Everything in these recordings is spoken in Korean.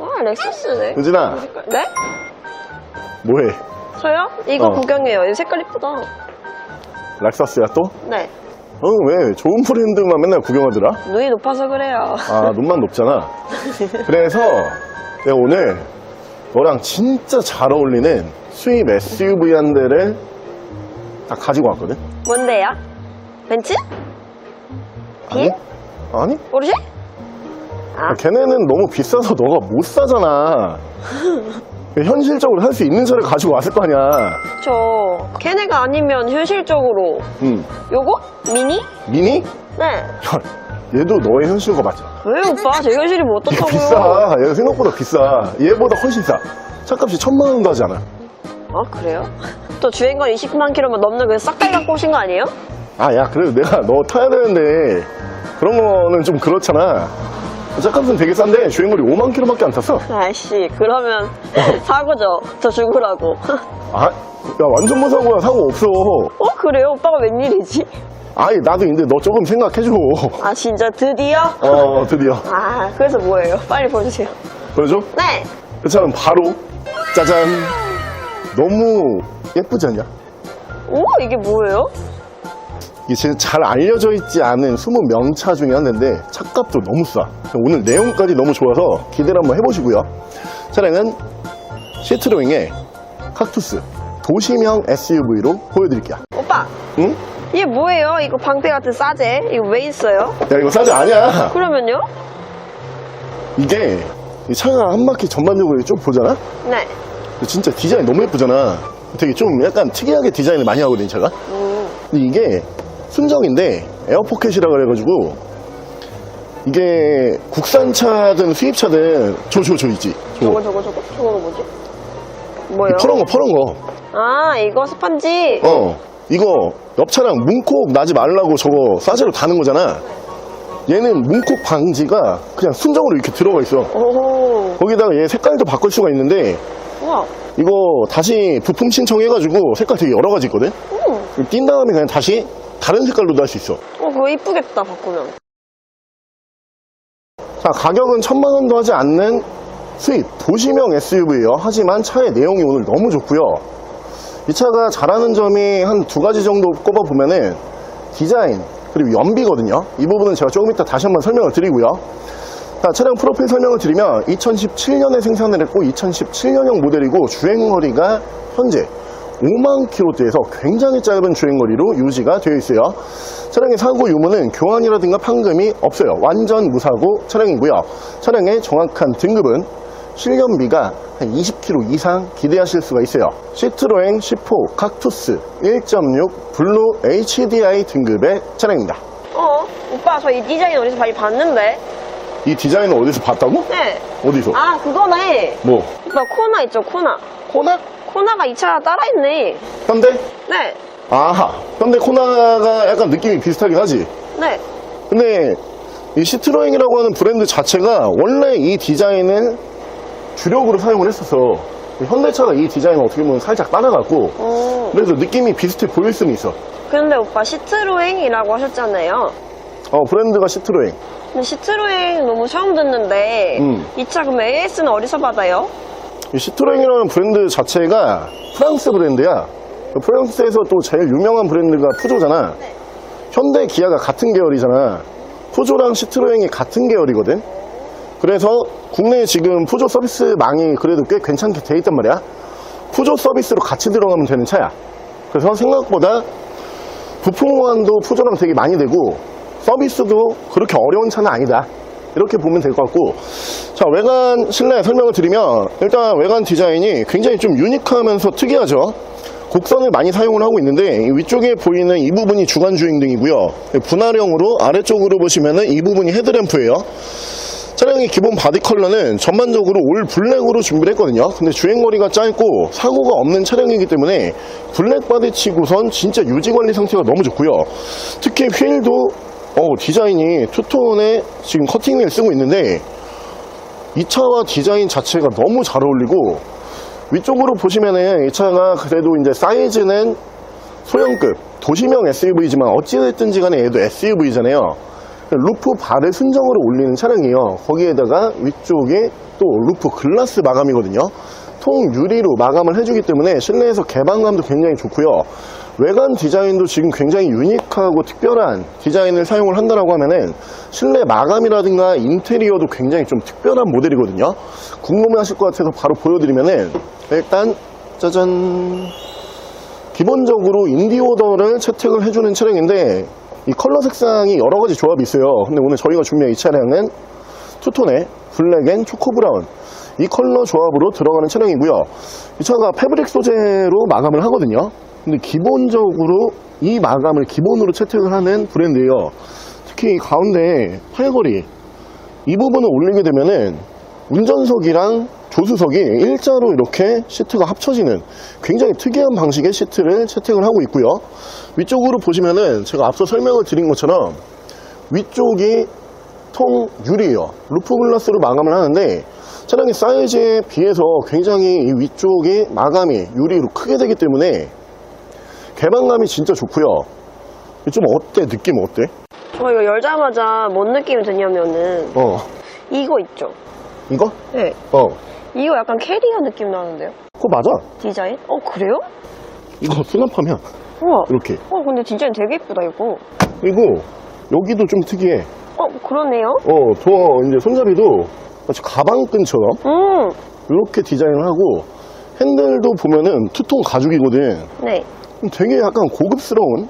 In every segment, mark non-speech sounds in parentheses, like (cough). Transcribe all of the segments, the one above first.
아, 렉서스네. 유진아 네? 뭐해 저요? 이거 어. 구경해요. 이 색깔 이쁘다. 락사스야 또? 네. 어 왜 좋은 브랜드만 맨날 구경하더라? 눈이 높아서 그래요. 아 눈만 높잖아 (laughs) 그래서 내가 오늘 너랑 진짜 잘 어울리는 수입 SUV 한 대를 딱 가지고 왔거든 뭔데요? 벤츠? 아니? 아니? 포르쉐? 아, 걔네는 너무 비싸서 너가 못 사잖아 (laughs) 현실적으로 살수 있는 차를 가지고 왔을 거 아니야 저 걔네가 아니면 현실적으로 응 요거? 미니? 미니? 네. 야, 얘도 너의 현실과 맞잖아 왜 오빠? 제 현실이 뭐 얘 어떻다고요? 비싸 얘가 생각보다 비싸 얘보다 훨씬 싸 차값이 천만 원도 하지 않아 아 그래요? 또 주행거리 20만 킬로면 넘는 그 싹다리 갖고 오신 거 아니에요? 아, 야, 그래도 내가 너 타야 되는데, 그런 거는 좀 그렇잖아. 차값은 되게 싼데, 주행거리 5만 킬로밖에 안 탔어. 아이씨 그러면 (laughs) 사고죠. 저 죽으라고. (laughs) 아, 야, 완전 못 사고야. 사고 없어. 어 그래요? 오빠가 웬일이지? 아니, 나도 근데 너 조금 생각해줘. (laughs) 아 진짜 드디어? 어, 드디어. 아 그래서 뭐예요? 빨리 보여주세요. 보여줘? 네. 그 차는 바로, 짜잔. 너무 예쁘지 않냐? 오 이게 뭐예요? 잘 알려져 있지 않은 숨은 명차 중에 하나인데 차값도 너무 싸. 오늘 내용까지 너무 좋아서 기대를 한번 해보시고요. 차량은 시트로잉의 칵투스 도시명 SUV로 보여드릴게요. 오빠 응? 이게 뭐예요? 이거 방패 같은 싸제 이거 왜 있어요? 야 이거 싸지 아니야. 그러면요? 이게 이 차가 한 바퀴 전반적으로 쭉 보잖아. 네. 진짜 디자인 너무 예쁘잖아. 되게 좀 약간 특이하게 디자인을 많이 하거든 이 차가. 음. 근데 이게 순정인데 에어포켓이라 그래가지고 이게 국산차든 수입차든 저 저 저 있지 저거 저거 저거 저거 뭐지? 뭐예요? 퍼런 거 퍼런 아 이거 스펀지. 거어 이거 옆차랑 문콕 나지 말라고 저거 싸제로 다는 거잖아 얘는 문콕 방지가 그냥 순정으로 이렇게 들어가 있어 오. 거기다가 얘 색깔도 바꿀 수가 있는데 우와. 이거 다시 부품 신청해가지고 색깔 되게 여러 가지 있거든 음. 띈 다음에 그냥 다시 다른 색깔로도 할 수 있어 어 그거 이쁘겠다 바꾸면. 자, 가격은 천만 원도 하지 않는 수입 도시명 SUV예요. 하지만 차의 내용이 오늘 너무 좋고요. 이 차가 잘하는 점이 한 두 가지 정도 꼽아 보면은 디자인 그리고 연비거든요. 이 부분은 제가 조금 이따 다시 한번 설명을 드리고요. 자, 차량 프로필 설명을 드리면 2017년에 생산을 했고 2017년형 모델이고 주행거리가 현재 5만 킬로대에서 굉장히 짧은 주행거리로 유지가 되어 있어요. 차량의 사고 유무는 교환이라든가 판금이 없어요. 완전 무사고 차량이고요. 차량의 정확한 등급은 실연비가 한 20km 이상 기대하실 수가 있어요. 시트로엔 10호 칵투스 1.6 블루 HDI 등급의 차량입니다. 어 오빠 저 이 디자인 어디서 많이 봤는데? 이 디자인은 어디서 봤다고? 네. 어디서? 아 그거네. 뭐? 오빠 코나 있죠 코나. 코나? 코나가 이차 따라 있네. 현대? 네. 아하. 현대 코나가 약간 느낌이 비슷하긴 하지. 네. 근데 이 시트로잉이라고 하는 브랜드 자체가 원래 이 디자인을 주력으로 사용을 했었어. 현대차가 이 디자인을 어떻게 보면 살짝 따라갔고 어. 그래서 느낌이 비슷해 보일 수는 있어. 근데 오빠 시트로행이라고 하셨잖아요. 어, 브랜드가 시트로잉. 근데 시트로행 너무 처음 듣는데 음. 이차 그럼 AS는 어디서 받아요? 이 시트로잉이라는 브랜드 자체가 프랑스 브랜드야. 그 프랑스에서 또 제일 유명한 브랜드가 푸조잖아. 현대 기아가 같은 계열이잖아. 푸조랑 시트로잉이 같은 계열이거든. 그래서 국내에 지금 푸조 서비스망이 그래도 꽤 괜찮게 돼 있단 말이야. 푸조 서비스로 같이 들어가면 되는 차야. 그래서 생각보다 부품 호환도 푸조랑 되게 많이 되고 서비스도 그렇게 어려운 차는 아니다. 이렇게 보면 될 것 같고. 자 외관 실내 설명을 드리면 일단 외관 디자인이 굉장히 좀 유니크하면서 특이하죠? 곡선을 많이 사용을 하고 있는데 이 위쪽에 보이는 이 부분이 주간 주행 등이고요. 분할형으로 아래쪽으로 보시면은 이 부분이 헤드램프예요. 차량의 기본 바디 컬러는 전반적으로 올 블랙으로 준비를 했거든요. 근데 주행거리가 짧고 사고가 없는 차량이기 때문에 블랙 바디 치고선 진짜 유지관리 상태가 너무 좋고요. 특히 휠도 어, 디자인이 투톤에 지금 커팅을 쓰고 있는데 이 차와 디자인 자체가 너무 잘 어울리고 위쪽으로 보시면은 이 차가 그래도 이제 사이즈는 소형급 도시명 SUV지만 어찌됐든지 간에 얘도 SUV잖아요 루프 바를 순정으로 올리는 차량이에요. 거기에다가 위쪽에 또 루프 글라스 마감이거든요. 통 유리로 마감을 해주기 때문에 실내에서 개방감도 굉장히 좋고요. 외관 디자인도 지금 굉장히 유니크하고 특별한 디자인을 사용을 한다라고 하면은 실내 마감이라든가 인테리어도 굉장히 좀 특별한 모델이거든요. 궁금해하실 것 같아서 바로 보여드리면은 일단 짜잔 기본적으로 인디오더를 채택을 해주는 차량인데 이 컬러 색상이 여러 가지 조합이 있어요. 근데 오늘 저희가 준비한 이 차량은 투톤의 블랙 앤 초코 브라운 이 컬러 조합으로 들어가는 차량이고요. 이 차가 패브릭 소재로 마감을 하거든요. 근데 기본적으로 이 마감을 기본으로 채택을 하는 브랜드예요. 특히 이 가운데 팔걸이 이 부분을 올리게 되면은 운전석이랑 조수석이 일자로 이렇게 시트가 합쳐지는 굉장히 특이한 방식의 시트를 채택을 하고 있고요. 위쪽으로 보시면은 제가 앞서 설명을 드린 것처럼 위쪽이 통 유리예요. 루프 글라스로 마감을 하는데 차량의 사이즈에 비해서 굉장히 이 위쪽이 마감이 유리로 크게 되기 때문에 개방감이 진짜 좋고요. 좀 어때? 느낌 어때? 저 이거 열자마자 뭔 느낌이 드냐면은 어, 이거 있죠? 이거? 네. 어, 이거 약간 캐리어 느낌 나는데요? 그거 맞아. 디자인? 어 그래요? 이거 수납하면 우와. 이렇게. 어 근데 디자인 되게 예쁘다 이거. 그리고 여기도 좀 특이해. 어 그러네요. 어, 저 이제 손잡이도 마치 가방끈처럼 음. 이렇게 디자인을 하고 핸들도 보면은 투톤 가죽이거든. 네. 되게 약간 고급스러운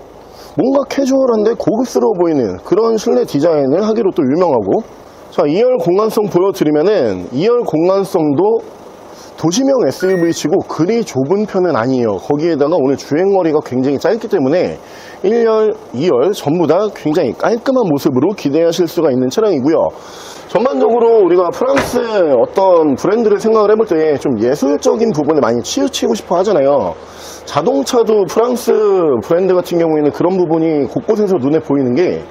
뭔가 캐주얼한데 고급스러워 보이는 그런 실내 디자인을 하기로 또 유명하고 자 2열 공간성 보여드리면은 2열 공간성도 도시명 SUV 치고 그리 좁은 편은 아니에요 거기에다가 오늘 주행거리가 굉장히 짧기 때문에 1열, 2열 전부 다 굉장히 깔끔한 모습으로 기대하실 수가 있는 차량이고요 전반적으로 우리가 프랑스 어떤 브랜드를 생각을 해볼 때 좀 예술적인 부분에 많이 치우치고 싶어 하잖아요 자동차도 프랑스 브랜드 같은 경우에는 그런 부분이 곳곳에서 눈에 보이는 게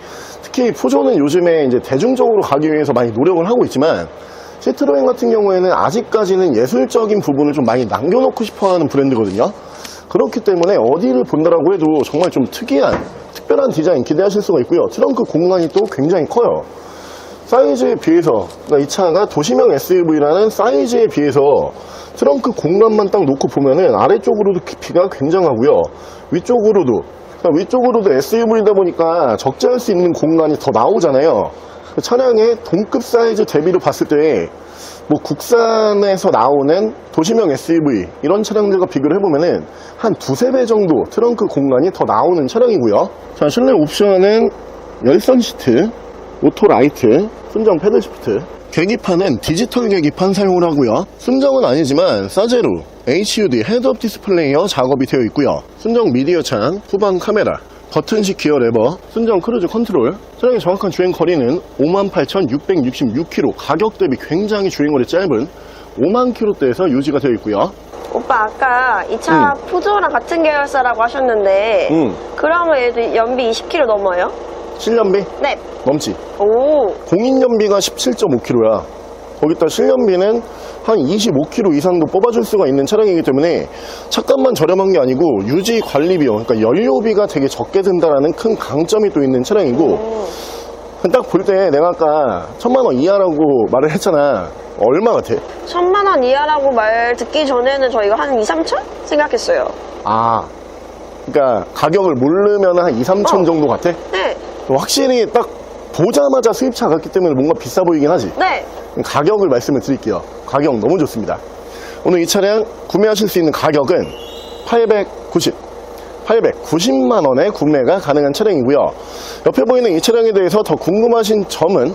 특히 푸조는 요즘에 이제 대중적으로 가기 위해서 많이 노력을 하고 있지만 시트로엔 같은 경우에는 아직까지는 예술적인 부분을 좀 많이 남겨놓고 싶어 하는 브랜드거든요. 그렇기 때문에 어디를 본다라고 해도 정말 좀 특이한, 특별한 디자인 기대하실 수가 있고요. 트렁크 공간이 또 굉장히 커요. 사이즈에 비해서, 그러니까 이 차가 도시명 SUV라는 사이즈에 비해서 트렁크 공간만 딱 놓고 보면은 아래쪽으로도 깊이가 굉장하고요. 위쪽으로도, 그러니까 위쪽으로도 SUV다 보니까 적재할 수 있는 공간이 더 나오잖아요. 그 차량의 동급 사이즈 대비로 봤을 때, 뭐 국산에서 나오는 도시명 SUV 이런 차량들과 비교를 해보면은 한 두세 배 정도 트렁크 공간이 더 나오는 차량이고요. 자, 실내 옵션은 열선 시트, 오토 라이트, 순정 패들 시프트. 계기판은 디지털 계기판 사용을 하고요. 순정은 아니지만 사제로 HUD 헤드업 디스플레이어 작업이 되어 있고요. 순정 미디어 창, 후방 카메라, 버튼식 기어 레버, 순정 크루즈 컨트롤. 차량의 정확한 주행 거리는 58,666km. 가격 대비 굉장히 주행거리 짧은 5만 km대에서 유지가 되어 있고요. 오빠 아까 이차 푸조랑 같은 계열사라고 하셨는데 음, 그러면 얘도 연비 20km 넘어요? 실년비 네. 넘지. 오. 공인연비가 17.5km야. 거기다 실년비는 한 25km 이상도 뽑아줄 수가 있는 차량이기 때문에 차값만 저렴한 게 아니고 유지 관리 비용, 그러니까 연료비가 되게 적게 든다라는 큰 강점이 또 있는 차량이고 음. 딱볼 때 내가 아까 천만 원 이하라고 말을 했잖아. 얼마 같아? 천만 원 이하라고 말 듣기 전에는 저희가 한 2, 3천 생각했어요. 아, 그러니까 가격을 모르면 한 2, 3천 어. 정도 같아? 네. 확실히 딱 보자마자 수입차 같기 때문에 뭔가 비싸 보이긴 하지. 네. 가격을 말씀을 드릴게요. 가격 너무 좋습니다. 오늘 이 차량 구매하실 수 있는 가격은 890, 890만 원에 구매가 가능한 차량이고요. 옆에 보이는 이 차량에 대해서 더 궁금하신 점은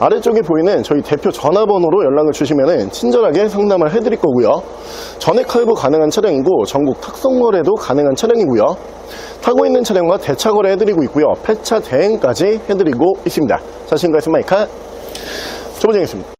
아래쪽에 보이는 저희 대표 전화번호로 연락을 주시면 친절하게 상담을 해드릴 거고요. 전액 할부 가능한 차량이고 전국 탁송 거래도 가능한 차량이고요. 타고 있는 차량과 대차 거래 해드리고 있고요. 폐차 대행까지 해드리고 있습니다. 자신과 있으면 마이카 조보정했습니다.